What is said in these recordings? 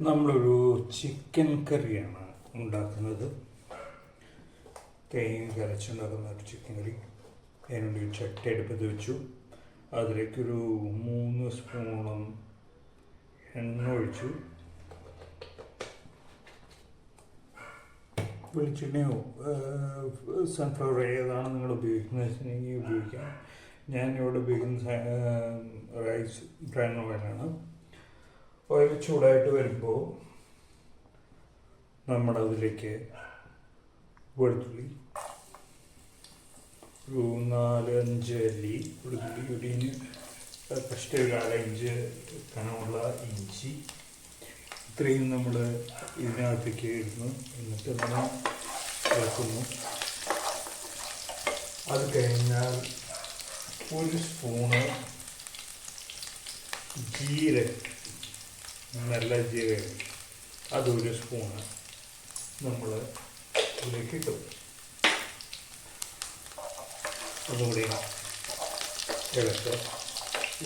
നമ്മളൊരു ചിക്കൻ കറിയാണ് ഉണ്ടാക്കുന്നത്. തേങ്ങ കരച്ചുണ്ടാക്കുന്ന ഒരു ചിക്കൻ കറി. ഒരു ചട്ടി അടുപ്പത്ത് വെച്ചു. അതിലേക്കൊരു മൂന്ന് സ്പൂണോളം എണ്ണ ഒഴിച്ചു. വെളിച്ചെണ്ണയോ സൺഫ്ലവർ ഏതാണ് നിങ്ങൾ ഉപയോഗിക്കുന്നത്? വെച്ചിട്ടുണ്ടെങ്കിൽ ഉപയോഗിക്കാം. ഞാൻ ഇവിടെ ഉപയോഗിക്കുന്ന റൈസ് ബ്രാൻഡ് ഓയിലാണ് ഓയിൽ ചൂടായിട്ട് വരുമ്പോൾ നമ്മൾ അതിലേക്ക് വെളുത്തുള്ളി ഒരു നാല് അഞ്ച് അല്ലി വെളുത്തുള്ളി ഒടിഞ്ഞ് ഫസ്റ്റ് ഒരു അര കനമുള്ള ഇഞ്ചി. ഇത്രയും നമ്മൾ ഇതിനകത്തേക്ക് ഇടുന്നു. എന്നിട്ട് നമ്മൾ ഇളക്കുന്നു. അത് കഴിഞ്ഞാൽ ഒരു സ്പൂണ് ജീരകം. നല്ല ജീരകം അതൊരു സ്പൂണ് നമ്മൾ ഇതിലേക്ക് ഇട്ടു അതുകൂടി ഇളക്ക്.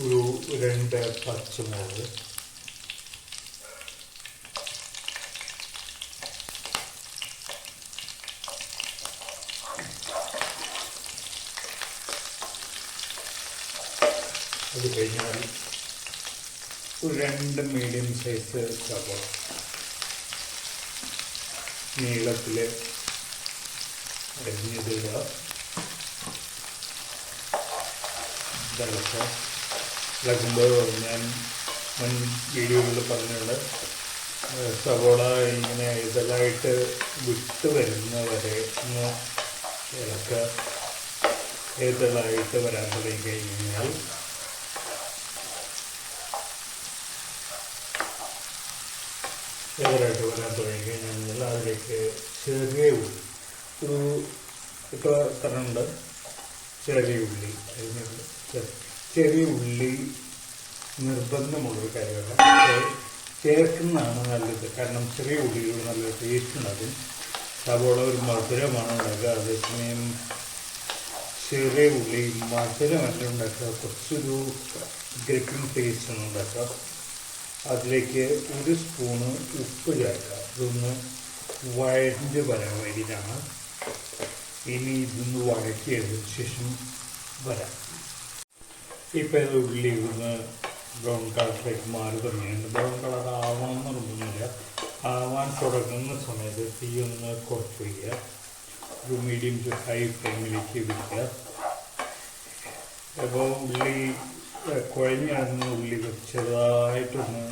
ഒരു രണ്ട് പച്ചമുളക്. അത് കഴിഞ്ഞാൽ ഒരു രണ്ട് മീഡിയം സൈസ് സവോള നീളത്തിൽ അരിഞ്ഞതിടുക ഇളക്കുക ഇളക്കുമ്പോൾ ഞാൻ മുൻ വീഡിയോകളിൽ പറഞ്ഞുകൊണ്ട് ഏഹ്, സവോള ഇങ്ങനെ ഇതലായിട്ട് വിട്ട് വരുന്നവരെ ഒന്ന് ഇളക്കുക ഇതളായിട്ട് വരാൻ തുടങ്ങി കഴിഞ്ഞാൽ ഇവരായിട്ട് വരാൻ തുടങ്ങി. കഴിഞ്ഞാൽ അതിലേക്ക് ചെറിയ ഉള്ളി. ഒരു ഇപ്പോൾ തരണുണ്ട് ചെറിയ ഉള്ളി. ചെറിയ ഉള്ളി നിർബന്ധമുള്ളൊരു കാര്യമാണ്. ചേർക്കുന്നതാണ് നല്ലത്. കാരണം ചെറിയ ഉള്ളികൾ നല്ല ടേസ്റ്റ് ഉണ്ടാകും. സവോള ഒരു മധുരമാണ് ഉണ്ടാക്കുക അതേസമയം ചെറിയ ഉള്ളി മധുരമല്ല ഉണ്ടാക്കുക. കുറച്ചൊരു ഗ്രപ്പിംഗ് ടേസ്റ്റ് ഉണ്ടാക്കുക. അതിലേക്ക് ഒരു സ്പൂണ് ഉപ്പ് ചേർക്കുക. ഇതൊന്ന് വഴഞ്ഞ് വരാൻ വേണ്ടിയിട്ടാണ്. ഇനി ഇതൊന്ന് വഴക്കിയതിന് ശേഷം വരാം. ഇപ്പം ഇത് ഉള്ളി ഒന്ന് ബ്രൗൺ കളറിലേക്ക് മാറി തുടങ്ങിയിട്ടുണ്ട്. ബ്രൗൺ കളർ ആവണം എന്ന് നിർബന്ധമില്ല ആവാൻ തുടങ്ങുന്ന സമയത്ത് തീ ഒന്ന് കുറച്ച് വയ്ക്കുക ഒരു മീഡിയം ടു ഹൈ ഫ്ലെയിമിലേക്ക് വയ്ക്കുക അപ്പോൾ ഉള്ളി കുഴഞ്ഞ് കിടന്ന ഉള്ളി ചെറുതായിട്ടൊന്ന്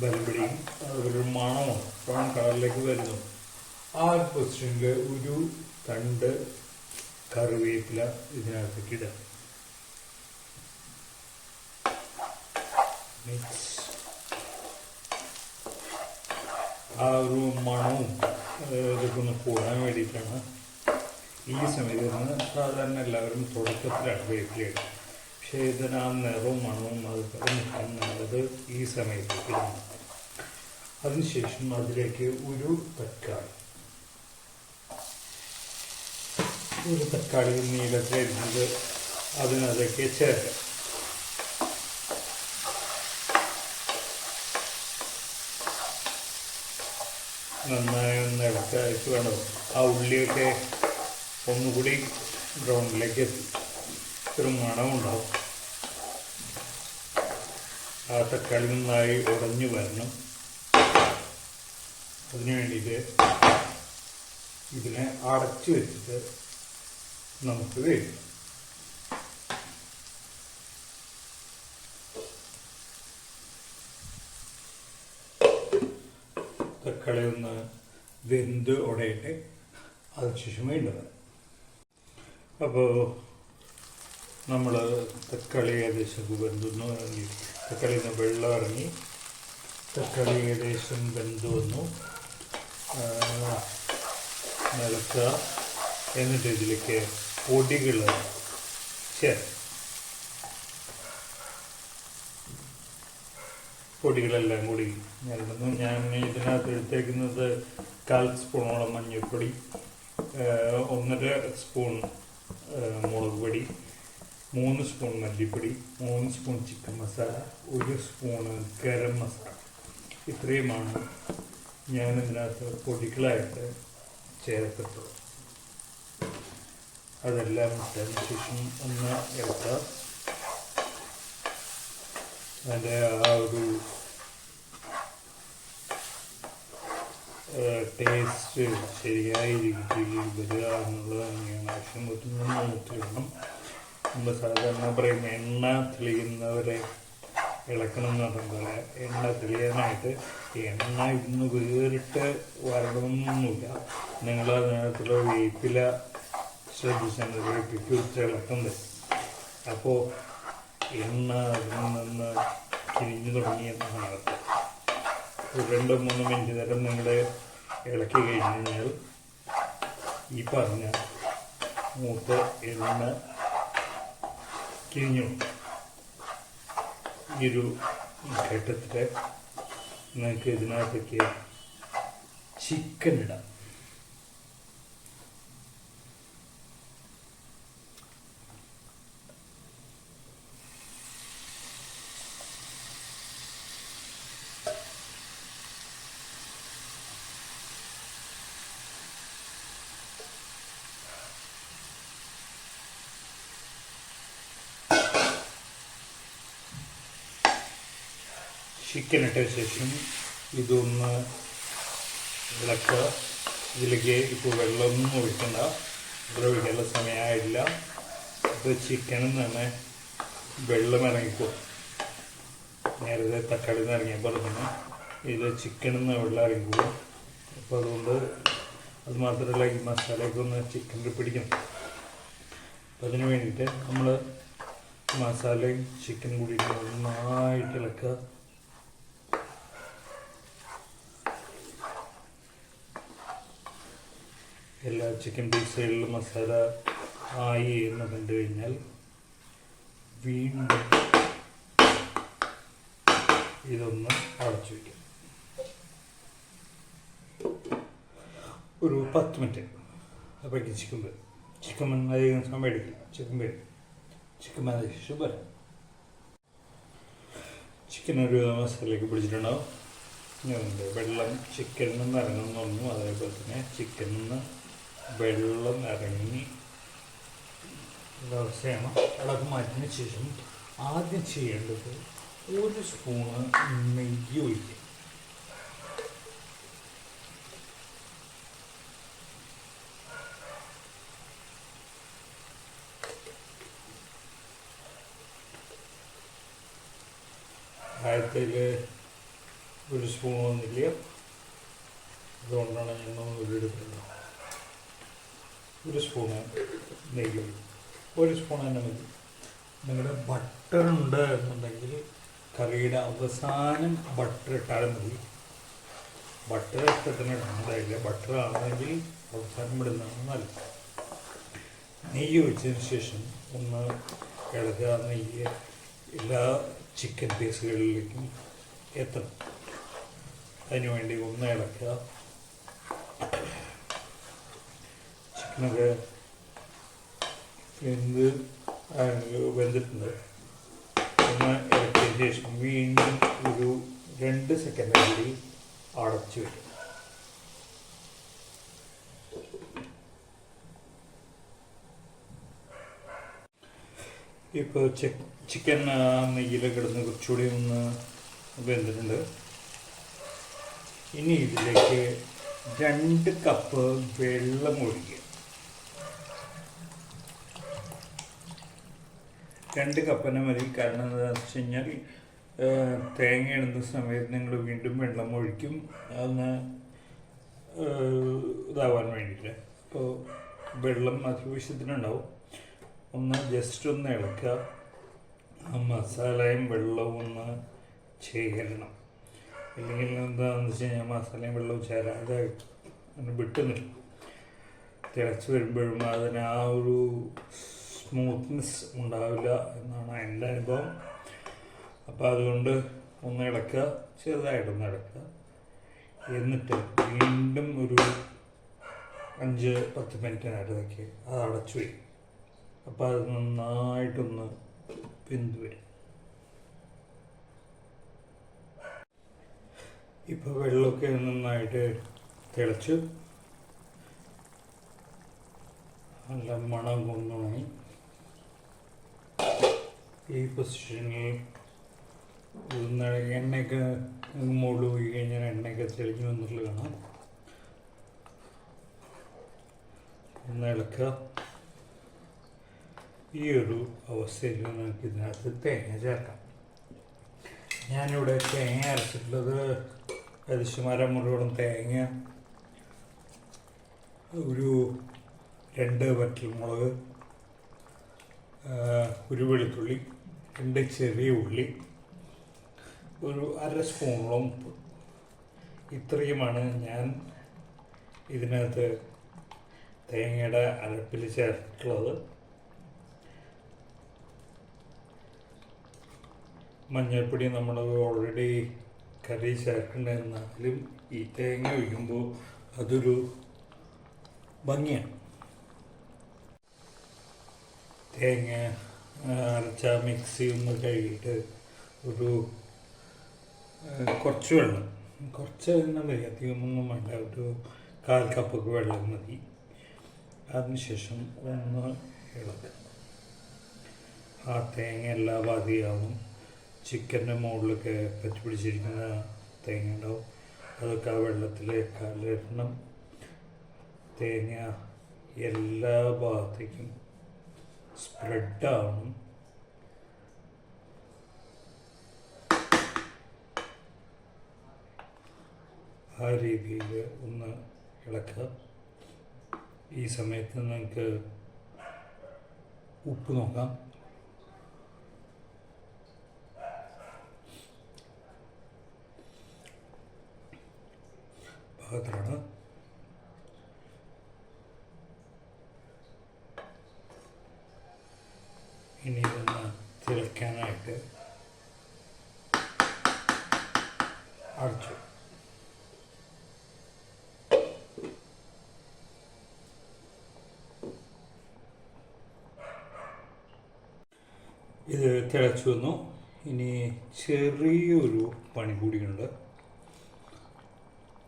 ബലപിടിയും അതൊരു മണമോ ബ്രൗൺ കളറിലേക്ക് വരുന്നു. ആ ഒരു പൊസിഷനിൽ ഒരു തണ്ട് കറിവേപ്പില ഇതിനകത്തേക്ക് ഇടുക ആ ഒരു മണവും ഇതൊക്കെ ഒന്ന് കൂടാൻ വേണ്ടിയിട്ടാണ് ഈ സമയത്ത് സാധാരണ എല്ലാവരും തുടക്കത്തിലാണ് വേപ്പിലിടുക പക്ഷേ ഇതിന് ആ നിറവും മണവും അതുപോലെ നിൽക്കാൻ ഈ സമയത്ത് ഇടുന്നു അതിനുശേഷം അതിലേക്ക് ഒരു തക്കാളി. ഒരു തക്കാളി നീളത്തിലിരുന്നത് അതിനകത്തേക്ക് ചേർക്കാം. നന്നായി ഒന്ന് ഇളക്കായിട്ട് വേണം. ആ ഉള്ളിയൊക്കെ ഒന്നുകൂടി ഗ്രൗണ്ടിലേക്ക് എത്തി. ഒരു മണമുണ്ടാവും ആ തക്കാളി നന്നായി ഉടഞ്ഞു വരണം. അതിനു വേണ്ടിയിട്ട് ഇതിനെ അടച്ചു വെച്ചിട്ട് നമുക്ക് വേവിക്കാം. തക്കാളി ഒന്ന് വെന്ത് ഉടയിട്ട് അതിനുശേഷം വേണ്ടത് അപ്പോൾ നമ്മൾ തക്കാളി ഏകദേശം വെന്തുന്നു. ഇറങ്ങി തക്കാളിയിൽ നിന്ന് വെള്ളം ഇറങ്ങി തക്കാളി ഏകദേശം വെന്ത് വന്നു. നിലക്കുക എന്നിട്ട് ഇതിലേക്ക് പൊടികൾ ചേർ പൊടികളെല്ലാം കൂടി ഞാനിടുന്നു ഞാൻ ഇതിനകത്ത് എടുത്തേക്കുന്നത് കാൽ സ്പൂണോളം മഞ്ഞൾപ്പൊടി ഒന്നര സ്പൂൺ മുളക് പൊടി മൂന്ന് സ്പൂൺ മല്ലിപ്പൊടി മൂന്ന് സ്പൂൺ ചിക്കൻ മസാല ഒരു സ്പൂണ് ഗരം മസാല. ഇത്രയുമാണ് ഞാൻ ഇതിനകത്ത് പൊടികളായിട്ട് ചേർത്തിട്ടുള്ളത്. അതെല്ലാം ഇട്ടതിന് ശേഷം ഒന്ന് ഇളക്കുക. അതിന്റെ ആ ഒരു ടേസ്റ്റ് ശരിയായ രീതിയിൽ വരിക എന്നുള്ളത് തന്നെയാണ്. ആവശ്യം പറ്റുന്നതെന്ന് നോക്കിയിടണം നമ്മൾ സാധാരണ പറയുന്ന എണ്ണ തെളിയുന്നവരെ ഇളക്കണം എന്ന് പറഞ്ഞ പോലെ എണ്ണ തെളിയാനായിട്ട് എണ്ണ ഇന്ന് വേറിട്ട് വരണമെന്നൊന്നുമില്ല. നിങ്ങൾ അതിനകത്തുള്ള വേപ്പില ശ്രദ്ധിച്ചാൽ വേപ്പിക്ക് വെച്ച് ഇളക്കുന്നത് അപ്പോൾ എണ്ണ അതിൽ നിന്ന് തിരിഞ്ഞു തുടങ്ങിയെന്നാണ് അർത്ഥം. ഒരു രണ്ടോ മൂന്നോ മിനിറ്റ് നേരം നിങ്ങൾ ഇളക്കി കഴിഞ്ഞു കഴിഞ്ഞാൽ ഈ പറഞ്ഞ മൂത്ത എണ്ണ കിഴിഞ്ഞു. ഈ ഒരു ഘട്ടത്തിൽ നിങ്ങൾക്ക് ഇതിനകത്തേക്ക് ചിക്കൻ ഇടാം. ചിക്കൻ ഇട്ട ശേഷം ഇതൊന്ന് ഇളക്കുക. ഇതിലേക്ക് ഇപ്പോൾ വെള്ളമൊന്നും ഒഴിക്കണ്ട. ഇവിടെ ഒഴിക്കാനുള്ള സമയമായില്ല ഇപ്പോൾ ചിക്കനിൽ നിന്ന് വെള്ളം ഇറങ്ങിക്കോ. നേരത്തെ തക്കാളി നിന്ന് ഇറങ്ങിയപ്പോൾ തന്നെ. ഇത് ചിക്കനിൽ നിന്ന് വെള്ളം ഇറങ്ങിക്കോ. അപ്പോൾ അതുകൊണ്ട് അത് മാത്രമല്ല ഈ മസാലയൊക്കെ ഒന്ന് ചിക്കനിൽ പിടിക്കണം. അപ്പം അതിന് വേണ്ടിയിട്ട് നമ്മൾ മസാലയും ചിക്കൻ കൂടി നന്നായിട്ട് ഇളക്കുക. എല്ലാ ചിക്കൻ പീസുകളിലും മസാല ആയി എന്ന് കണ്ടു കഴിഞ്ഞാൽ വീണ്ടും ഇതൊന്ന് അടച്ചു വയ്ക്കും. ഒരു പത്ത് മിനിറ്റ്. അപ്പോഴേക്ക് ചിക്കൻ വരും ചിക്കൻ അധികം സമയം എടുക്കില്ല. ചിക്കൻ വരും ചിക്കൻ വന്ന ശേഷം വരാം ചിക്കൻ ഒരു മസാലയിലേക്ക് പിടിച്ചിട്ടുണ്ടാവും. വെള്ളം ചിക്കനിൽ നിന്ന് ഇറങ്ങുന്നു അതേപോലെ തന്നെ ചിക്കനിൽ നിന്ന് വെള്ളം ഇറങ്ങി അവസ്ഥയാണ് അതൊക്കെ മാറ്റിന് ശേഷം ആദ്യം ചെയ്യേണ്ടത് ഒരു സ്പൂണ് നെയ്യ് ഒഴിക്കും ആയത്തിൽ ഒരു സ്പൂൺ വന്നില്ല? അതുകൊണ്ടാണ് ഞങ്ങൾ ഉരുടെടുക്കുന്നത് ഒരു സ്പൂണ് നെയ്യ്. ഒരു സ്പൂൺ തന്നെ മതി. നിങ്ങളുടെ ബട്ടർ ഉണ്ട് എന്നുണ്ടെങ്കിൽ കറിയുടെ അവസാനം ബട്ടർ ഇട്ടാലും മതി. ബട്ടർ ഇഷ്ടത്തിന് ഉണ്ടായില്ല ബട്ടർ ആണെങ്കിൽ അവസാനം ഇടുന്നതാണ് നല്ലത് നെയ്യ് ഒഴിച്ചതിന് ശേഷം ഒന്ന് ഇളക നെയ്യ് എല്ലാ ചിക്കൻ പീസുകളിലേക്കും എത്തണം. അതിനുവേണ്ടി ഒന്ന് ഇളക്കുക. ചിക്കനൊക്കെ എന്ത് വെന്തിട്ടുണ്ട് ഒന്ന് ഇറക്കിയ ശേഷം വീണ്ടും ഒരു രണ്ട് സെക്കൻഡ് കൂടി അടച്ചു വരും ഇപ്പോൾ ചിക്കൻ നെയ്യിൽ കിടന്ന് കുറച്ചുകൂടി ഒന്ന് വെന്തിട്ടുണ്ട്. ഇനി ഇതിലേക്ക് രണ്ട് കപ്പ് വെള്ളം ഒഴിക്കുക. രണ്ട് കപ്പന മതി. കാരണം എന്താണെന്ന് വെച്ച് കഴിഞ്ഞാൽ തേങ്ങ ഇടുന്ന സമയത്ത് നിങ്ങൾ വീണ്ടും വെള്ളം ഒഴിക്കും. അന്ന് ഇതാവാൻ വേണ്ടിയിട്ട്. അപ്പോൾ വെള്ളം അത്യാവശ്യത്തിനുണ്ടാവും. ഒന്ന് ജസ്റ്റ് ഒന്ന് ഇളക്കുക. ആ മസാലയും വെള്ളവും ഒന്ന് ചേരണം. അല്ലെങ്കിൽ എന്താണെന്ന് വെച്ച് കഴിഞ്ഞാൽ മസാലയും വെള്ളവും ചേരാതെ വിട്ടു നിൽക്കും തിളച്ച് വരുമ്പോഴും അതിന് ആ ഒരു സ്മൂത്ത്നെസ് ഉണ്ടാവില്ല എന്നാണ് എന്റെ അനുഭവം. അപ്പോൾ അതുകൊണ്ട് ഒന്ന് ഇളക്കുക ചെറുതായിട്ടൊന്ന് ഇളക്കുക. എന്നിട്ട് വീണ്ടും ഒരു അഞ്ച് പത്ത് മിനിറ്റ് നേരത്തേക്ക് അത് അടച്ചു വരും അപ്പോൾ അത് നന്നായിട്ടൊന്ന് പിന്തു വരും. ഇപ്പോൾ വെള്ളമൊക്കെ നന്നായിട്ട് തിളച്ചു. നല്ല മണം കൊണ്ടുണങ്ങി ഈ പൊസിഷനിൽ എണ്ണയൊക്കെ മുകളിൽ പോയി കഴിഞ്ഞാൽ എണ്ണയൊക്കെ തെളിഞ്ഞു വന്നിട്ടുള്ളത് കാണാം ഒന്ന് ഇളക്കുക. ഈ ഒരു അവസ്ഥയിൽ നമുക്ക് ഇതിനകത്ത് തേങ്ങ ചേർക്കാം. ഞാനിവിടെ തേങ്ങ അരച്ചിട്ടുള്ളത് ഏകദേശം മുഴുവൻ തേങ്ങ ഒരു രണ്ട് വറ്റൽമുളക് മുളക് ഒരു വെളുത്തുള്ളി രണ്ട് ചെറിയ ഉള്ളി ഒരു അര സ്പൂണോളം ഉപ്പ്. ഇത്രയുമാണ് ഞാൻ ഇതിനകത്ത് തേങ്ങയുടെ അരപ്പിൽ ചേർത്തിട്ടുള്ളത്. മഞ്ഞൾപ്പൊടി നമ്മൾ ഓൾറെഡി കറി ചേർക്കേണ്ടതെന്നാലും ഈ തേങ്ങ ഒഴിക്കുമ്പോൾ അതൊരു ഭംഗിയാണ്. തേങ്ങ അരച്ച മിക്സി ഒന്ന് കഴുകിയിട്ട് ഒരു കുറച്ച് വെള്ളം. കുറച്ച് തന്നെ മതി. അധികമൊന്നും വേണ്ട. ഒരു കാൽ കപ്പൊക്കെ വെള്ളം മതി. അതിനുശേഷം ഒന്ന് ഇളക്കാം. ആ തേങ്ങ എല്ലാ ഭാതിയാവും ചിക്കന്റെ മുകളിലൊക്കെ പറ്റി പിടിച്ചിരിക്കുന്ന തേങ്ങ ഉണ്ടാവും. അതൊക്കെ ആ വെള്ളത്തിലേക്കാൽ കലരണം തേങ്ങ എല്ലാ ഭാഗത്തേക്കും സ്പ്രെഡാവണം ആ രീതിയിൽ ഒന്ന് ഇളക്കുക. ഈ സമയത്ത് നിങ്ങൾക്ക് ഉപ്പ് നോക്കാം. പാകത്തിലാണ് ഇനി ഇതൊന്ന് തിളയ്ക്കാനായിട്ട് അടച്ചു ഇത് തിളച്ചു വന്നു. ഇനി ചെറിയൊരു പണി കൂടിയുണ്ട്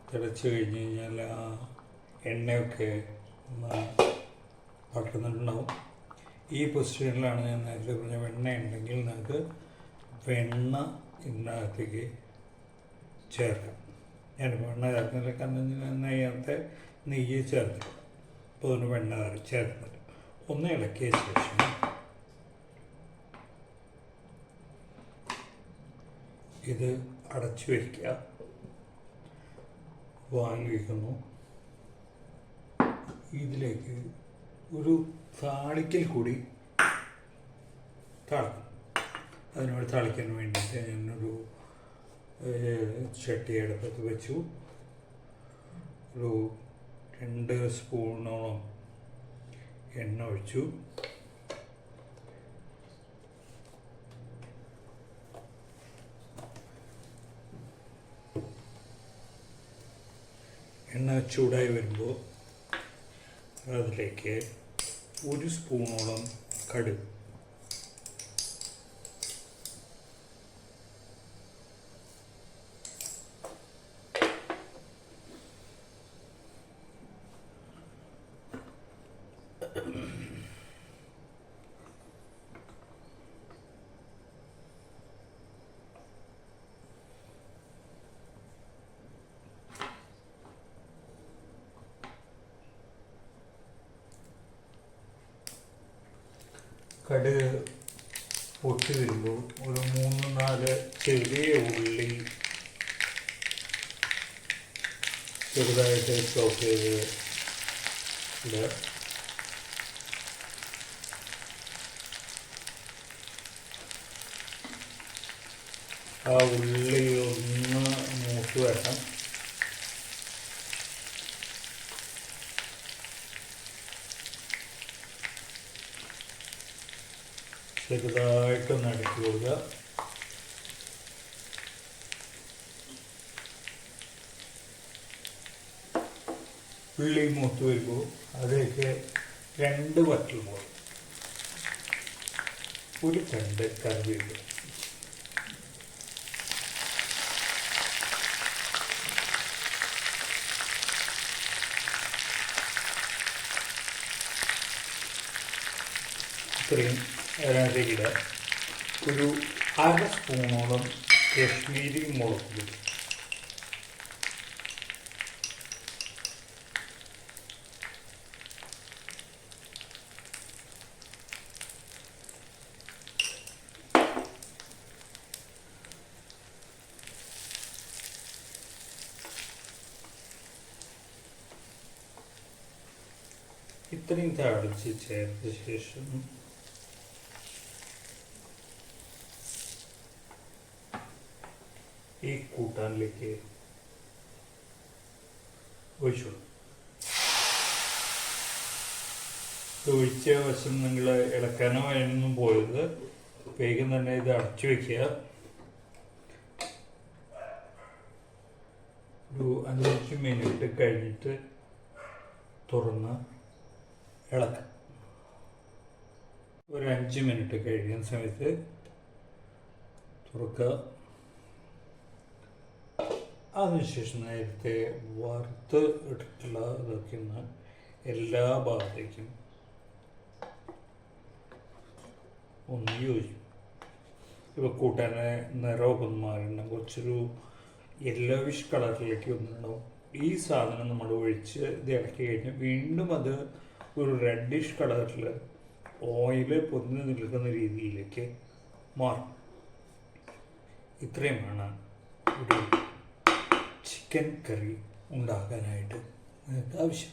തിളച്ച് കഴിഞ്ഞ് കഴിഞ്ഞാൽ ആ എണ്ണയൊക്കെ പട്ടുന്നുണ്ടാവും ഈ പൊസിഷനിലാണ് ഞാൻ നേരത്തെ പറഞ്ഞ വെണ്ണ ഉണ്ടെങ്കിൽ നമുക്ക് വെണ്ണ ഇതിനകത്തേക്ക് ചേർക്കാം. ഞാൻ വെണ്ണ ചേർക്കുന്നില്ല കാരണം നെയ്യത്തെ നെയ്യ് ചേർത്തില്ല അപ്പോൾ അതിന് വെണ്ണ ചേർക്കുന്നില്ല ഒന്ന് ഇളക്കിയ ശേഷം ഇത് അടച്ചു വയ്ക്കുക. വാങ്ങി വയ്ക്കുന്നു. ഇതിലേക്ക് ഒരു താളിക്കൽ കൂടി താളിക്കും. അതിനോട് താളിക്കാൻ വേണ്ടിയിട്ട് ഞാനൊരു ചട്ടി അടുപ്പത്ത് വെച്ചു. ഒരു രണ്ട് സ്പൂണോളം എണ്ണ ഒഴിച്ചു. എണ്ണ ചൂടായി വരുമ്പോൾ അതിലേക്ക് ഒരു സ്പൂണോളം കടുക് കടുക് പൊട്ടി വരുമ്പോൾ ഒരു മൂന്ന് നാല് ചെറിയ ഉള്ളി ചെറുതായിട്ട് ചോപ്പ് ചെയ്ത് ആ ഉള്ളി ഒന്ന് മൂത്ത് വരണം. ചെറുതായിട്ടൊന്ന് അടുക്കി കൊടുക്കുക ഉള്ളി മൂത്ത് വരുമ്പോൾ അതിലേക്ക് രണ്ട് വട്ടൽമുളക് ഒരു കണ്ട് കറിവേപ്പില ഇത്രയും അതിനകത്തേക്ക് ഇടുക ഒരു അര സ്പൂണോളം കശ്മീരി മുളക് പൊടി ഇത്രയും താളിച്ച് ചേർത്ത ശേഷം ഈ കൂട്ടാനിലേക്ക് ഒഴിച്ചു ഒഴിച്ച വശം നിങ്ങൾ ഇളക്കാനോ അതിനൊന്നും പോയത് വേഗം തന്നെ ഇത് അടച്ചു വെക്കുക. ഒരു അഞ്ച് മിനിറ്റ് കഴിഞ്ഞിട്ട് തുറന്ന് ഇളക്കാം. ഒരു അഞ്ച് മിനിറ്റ് കഴിയുന്ന സമയത്ത് തുറക്കുക. അതിനുശേഷം നേരത്തെ വറുത്ത് എടുത്തുള്ള ഇതൊക്കെ എല്ലാ ഭാഗത്തേക്കും ഒന്ന് യോജിക്കും ഇപ്പോൾ കൂട്ടാനെ നിറമൊക്കെ ഒന്ന് മാറിയിട്ടുണ്ടാകും കുറച്ചൊരു യെല്ലോവിഷ് കളറിലേക്ക് വന്നിട്ടുണ്ടാവും ഈ സാധനം നമ്മൾ ഒഴിച്ച് ഇത് ഇളക്കി കഴിഞ്ഞ് വീണ്ടും അത് ഒരു റെഡിഷ് കളറിൽ ഓയിൽ പൊതിഞ്ഞ് നിൽക്കുന്ന രീതിയിലേക്ക് മാറും. ഇത്രയുമാണ് ഒരു ചിക്കൻ കറി ഉണ്ടാക്കാനായിട്ട് നിങ്ങൾക്ക് ആവശ്യം.